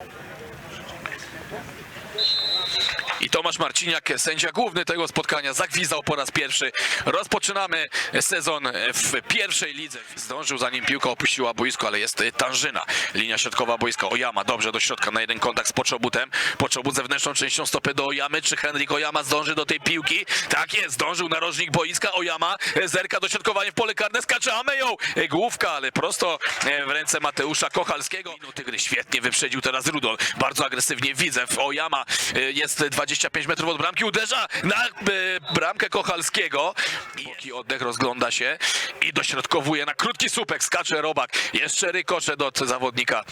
Thank you. Tomasz Marciniak, sędzia główny tego spotkania, zagwizdał po raz pierwszy. Rozpoczynamy sezon w pierwszej lidze. Zdążył zanim piłka opuściła boisko, ale jest Tanżyna. Linia środkowa boiska. Ojama dobrze do środka na jeden kontakt z Poczobutem. Poczobut zewnętrzną częścią stopy do Ojamy. Czy Henryk Ojama zdąży do tej piłki? Tak jest, zdążył narożnik boiska. Ojama zerka dośrodkowanie w pole karne. Skacze Ameją. Główka, ale prosto w ręce Mateusza Kochalskiego. Minuty gry świetnie wyprzedził teraz Rudol. Bardzo agresywnie widzę. Ojama jest 25 metrów od bramki. Uderza na e, bramkę Kochalskiego. Boki oddech rozgląda się i dośrodkowuje na krótki słupek. Skacze Robak. Jeszcze rykoszet od zawodnika.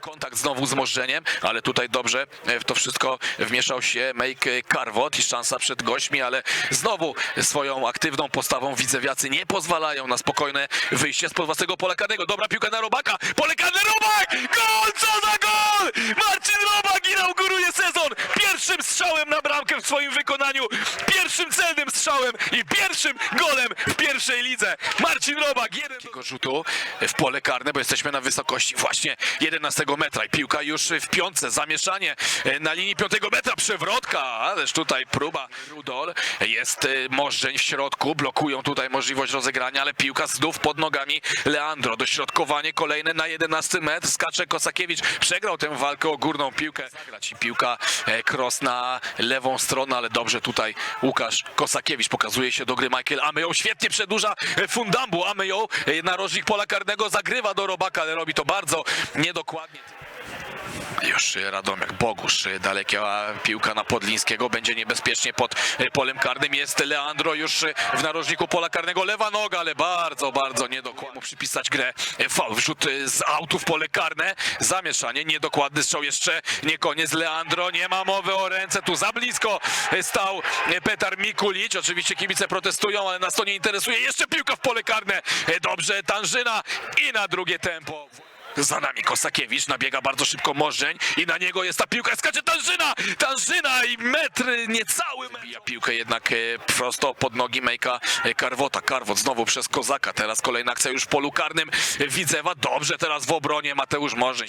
Kontakt znowu z Możdżeniem, ale tutaj dobrze e, w to wszystko wmieszał się Make Carvot i szansa przed gośćmi, ale znowu swoją aktywną postawą widzewiacy nie pozwalają na spokojne wyjście spod własnego pola karnego. Dobra piłka na Robaka, pole Robak! Gol! Co za gol! Marcin Robak inauguruje sezon pierwszym strzałem na bramkę w swoim wykonaniu, pierwszym celnym strzałem i pierwszym golem w pierwszej lidze. Marcin Robak, jeden do rzutu w pole karne, bo jesteśmy na wysokości właśnie 11 metra i piłka już w piątce, zamieszanie e, na linii 5 metra, przewrotka, ależ tutaj próba Rudol, jest e, Możdżeń w środku, blokują tutaj możliwość rozegrania, ale piłka znów pod nogami Leandro, dośrodkowanie kolejne na 11 metr, skacze Kosakiewicz, przegrał tę walkę o górną piłkę, zagrać i piłka e, cross na lewą stronę, ale dobrze tutaj Łukasz Kosakiewicz pokazuje się do gry Michael Amejo, świetnie przedłuża e, Fundambu, Amejo narożnik pola karnego zagrywa do Robaka, ale robi to bardzo niedokładnie. Już Radomiak, Bogusz, dalekia piłka na Podlińskiego, będzie niebezpiecznie pod polem karnym, jest Leandro już w narożniku pola karnego, lewa noga, ale bardzo, bardzo niedokładnie. Przypisać grę, wrzut z autu w pole karne, zamieszanie, niedokładny strzał jeszcze, nie koniec, Leandro, nie ma mowy o ręce, tu za blisko stał Petar Mikulicz, oczywiście kibice protestują, ale nas to nie interesuje, jeszcze piłka w pole karne, dobrze, Tanżyna i na drugie tempo. Za nami Kosakiewicz, nabiega bardzo szybko Możdżeń i na niego jest ta piłka, skacze Tanżyna! Tanżyna i metr, niecały metr. Bija piłkę jednak e, prosto pod nogi Mejka e, Karwota. Karwot znowu przez Kozaka, teraz kolejna akcja już w polu karnym Widzewa. Dobrze teraz w obronie Mateusz Możdżeń.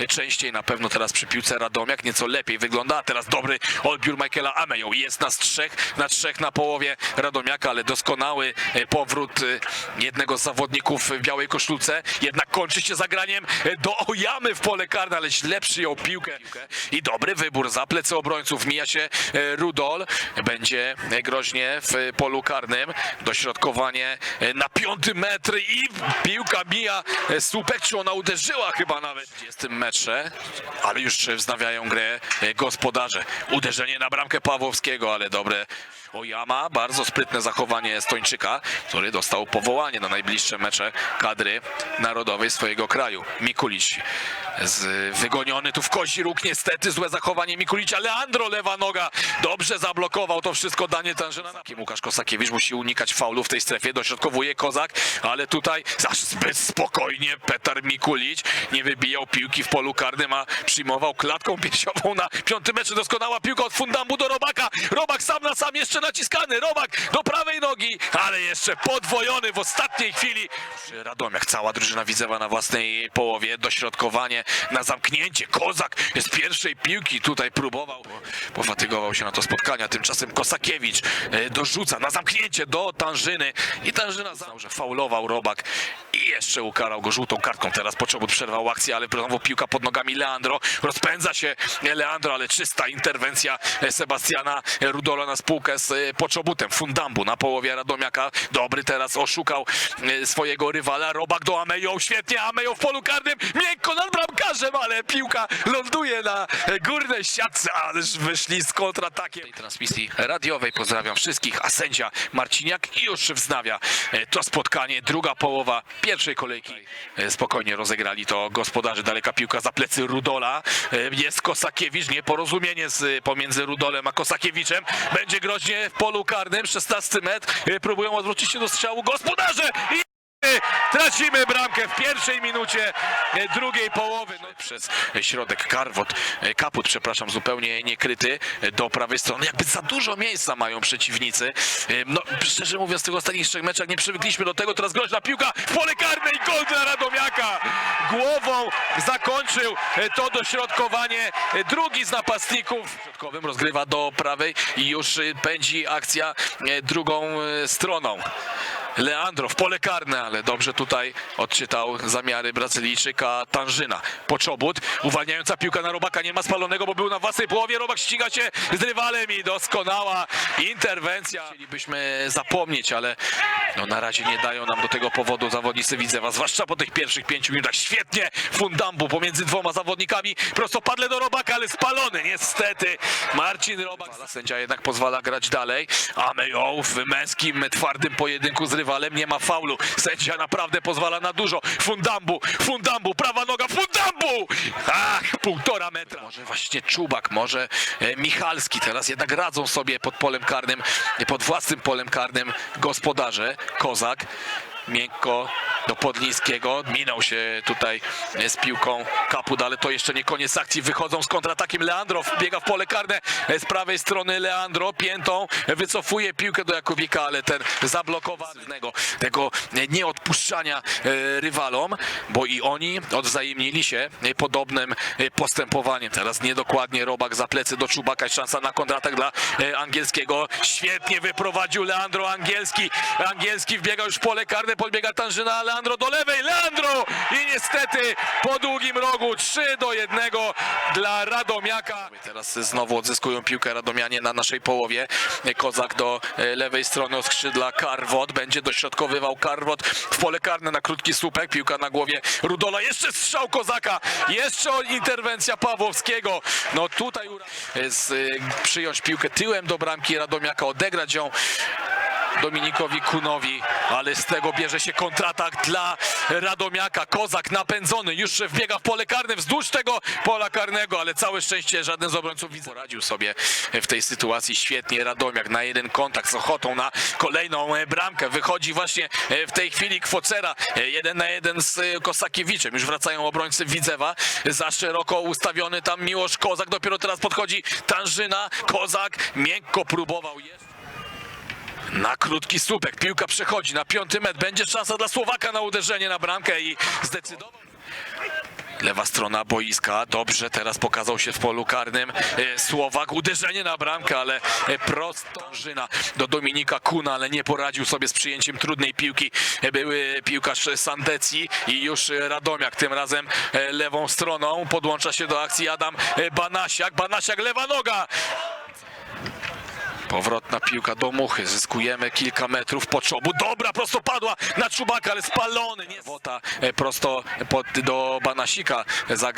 Nieco częściej na pewno teraz przy piłce Radomiak, nieco lepiej wygląda, a teraz dobry odbiór Michaela Ameją. Jest nas trzech na trzech na połowie Radomiaka, ale doskonały e, powrót e, jednego z zawodników w białej koszulce. Jednak kończy się zagraniem do Ojamy w pole karne, ale źle przyjął piłkę. I dobry wybór za plecy obrońców. Mija się e, Rudol. Będzie e, groźnie w polu karnym. Dośrodkowanie e, na piąty metr i piłka mija e, słupek. Czy ona uderzyła chyba nawet w 20 metrze, ale już wznawiają grę e, gospodarze. Uderzenie na bramkę Pawłowskiego, ale dobre Ojama, bardzo sprytne zachowanie Estończyka, który dostał powołanie na najbliższe mecze kadry narodowej swojego kraju. Mikulicz z, wygoniony tu w kozi róg, niestety złe zachowanie Mikulicza. Leandro lewa noga, dobrze zablokował to wszystko Daniel Tanżyna. Łukasz Kosakiewicz musi unikać faulu w tej strefie, dośrodkowuje Kozak, ale tutaj aż zbyt spokojnie Petar Mikulicz nie wybijał piłki w polu karnym, a przyjmował klatką piersiową na piątym meczu. Doskonała piłka od Fundambu do Robaka. Robak sam na sam jeszcze naciskany. Robak do prawej nogi, ale jeszcze podwojony w ostatniej chwili. Radomiak, cała drużyna Widzewa na własnej połowie. Dośrodkowanie na zamknięcie. Kozak z pierwszej piłki tutaj próbował. Pofatygował się na to spotkania. Tymczasem Kosakiewicz e, dorzuca na zamknięcie do Tanżyny. I Tanżyna znał, że faulował Robak. I jeszcze ukarał go żółtą kartką. Teraz Poczobut przerwał akcję, ale znowu piłka pod nogami Leandro. Rozpędza się Leandro, ale czysta interwencja Sebastiana Rudola na spółkę z e, Poczobutem. Fundambu na połowie Radomiaka. Dobry teraz oszukał e, swojego rywala. Robak do Amejo. Świetnie Amejo w polu karnym. Miękko nad bramkarzem, ale piłka ląduje na górnej siatce. Ależ wyszli z kontratakiem. tej transmisji radiowej pozdrawiam wszystkich, a sędzia Marciniak już wznawia e, to spotkanie. Druga połowa pierwszej kolejki. Spokojnie rozegrali to gospodarze. Daleka piłka za plecy Rudola. Jest Kosakiewicz. Nieporozumienie z, pomiędzy Rudolem a Kosakiewiczem. Będzie groźnie w polu karnym. 16 metr. E, Próbują odwrócić się do strzału gospodarze. I Tracimy bramkę w pierwszej minucie e, drugiej połowy. No, przez środek Karwot, e, Kaput, przepraszam, zupełnie niekryty e, do prawej strony. Jakby za dużo miejsca mają przeciwnicy. No, szczerze mówiąc, w tych ostatnich trzech meczach nie przywykliśmy do tego. Teraz groźna piłka w pole karne i gol dla Radomiaka. Głową zakończył to dośrodkowanie. Drugi z napastników. Środkowym rozgrywa do prawej i już pędzi akcja drugą stroną. Leandro w pole karne, ale dobrze tutaj odczytał zamiary Brazylijczyka Tanżyna. Poczobut, uwalniająca piłka na Robaka, nie ma spalonego, bo był na własnej połowie. Robak ściga się z rywalem i doskonała interwencja. Chcielibyśmy zapomnieć, ale no na razie nie dają nam do tego powodu zawodnicy Widzewa, zwłaszcza po tych pierwszych pięciu minutach. Świetnie Fundambu pomiędzy dwoma zawodnikami, prostopadle do Robaka, ale spalony niestety. Marcin Robak. Sędzia jednak pozwala grać dalej, a Mejo w męskim, twardym pojedynku z rywalem nie ma faulu. Sędzia naprawdę pozwala na dużo. Fundambu, Fundambu, prawa noga, Fundambu! Ach, półtora metra. Może właśnie Czubak, może e, Michalski. Teraz jednak radzą sobie pod polem karnym, pod własnym polem karnym gospodarze. Kozak. Miękko do Podlińskiego. Minął się tutaj z piłką Kaput, ale to jeszcze nie koniec akcji. Wychodzą z kontratakiem Leandro. Biega w pole karne z prawej strony Leandro. Piętą wycofuje piłkę do Jakubika, ale ten zablokowany tego nieodpuszczania e, rywalom, bo i oni odwzajemnili się podobnym e, postępowaniem. Teraz niedokładnie Robak za plecy do Czubaka. Szansa na kontratak dla e, Angielskiego. Świetnie wyprowadził Leandro Angielski. Angielski wbiega już w pole karne, podbiega Tanżyna, Leandro do lewej. Leandro! I niestety po długim rogu 3 do 1 dla Radomiaka. Teraz znowu odzyskują piłkę Radomianie na naszej połowie. Kozak do e, lewej strony od skrzydla Karwot. Będzie dośrodkowywał Karwot w pole karne na krótki słupek. Piłka na głowie Rudola. Jeszcze strzał Kozaka. Jeszcze interwencja Pawłowskiego. No tutaj e, e, przyjąć piłkę tyłem do bramki Radomiaka, odegrać ją Dominikowi Kunowi, ale z tego bierze się kontratak dla Radomiaka. Kozak napędzony, już wbiega w pole karne wzdłuż tego pola karnego, ale całe szczęście żaden z obrońców widzę. Poradził sobie w tej sytuacji świetnie Radomiak na jeden kontakt z ochotą na kolejną e, bramkę. Wychodzi właśnie e, w tej chwili Kwocera, e, jeden na jeden z Kosakiewiczem. Już wracają obrońcy Widzewa, za szeroko ustawiony tam Miłosz Kozak, dopiero teraz podchodzi Tanżyna, Kozak miękko próbował jeszcze. Na krótki słupek. Piłka przechodzi na piąty metr. Będzie szansa dla Słowaka na uderzenie na bramkę i zdecydował. Lewa strona boiska. Dobrze, teraz pokazał się w polu karnym. E, Słowak, uderzenie na bramkę, ale e, prosto Żyna do Dominika Kuna, ale nie poradził sobie z przyjęciem trudnej piłki. E, Były piłkarz Sandecji i już Radomiak tym razem lewą stroną. Podłącza się do akcji Adam Banasiak. Banasiak, lewa noga. Powrotna piłka do muchy, zyskujemy kilka metrów po czobu. Dobra, prosto padła na Czubaka, ale spalony. Nie. Wota e, prosto pod, do Banasika,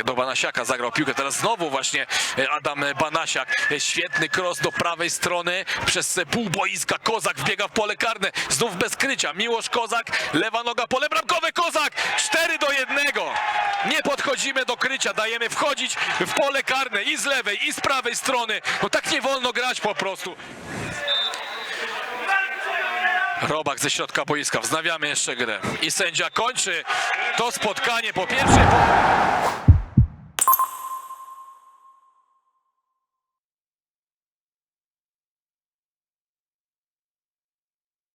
do Banasiaka zagrał piłkę. Teraz znowu właśnie e, Adam Banasiak. E, Świetny cross do prawej strony przez pół boiska. Kozak wbiega w pole karne, znów bez krycia. Miłosz Kozak, lewa noga, pole bramkowe. Kozak 4 do 1. Nie podchodzimy do krycia, dajemy wchodzić w pole karne i z lewej, i z prawej strony. No tak nie wolno grać po prostu. Robak ze środka boiska. Wznawiamy jeszcze grę. I sędzia kończy to spotkanie po pierwszej.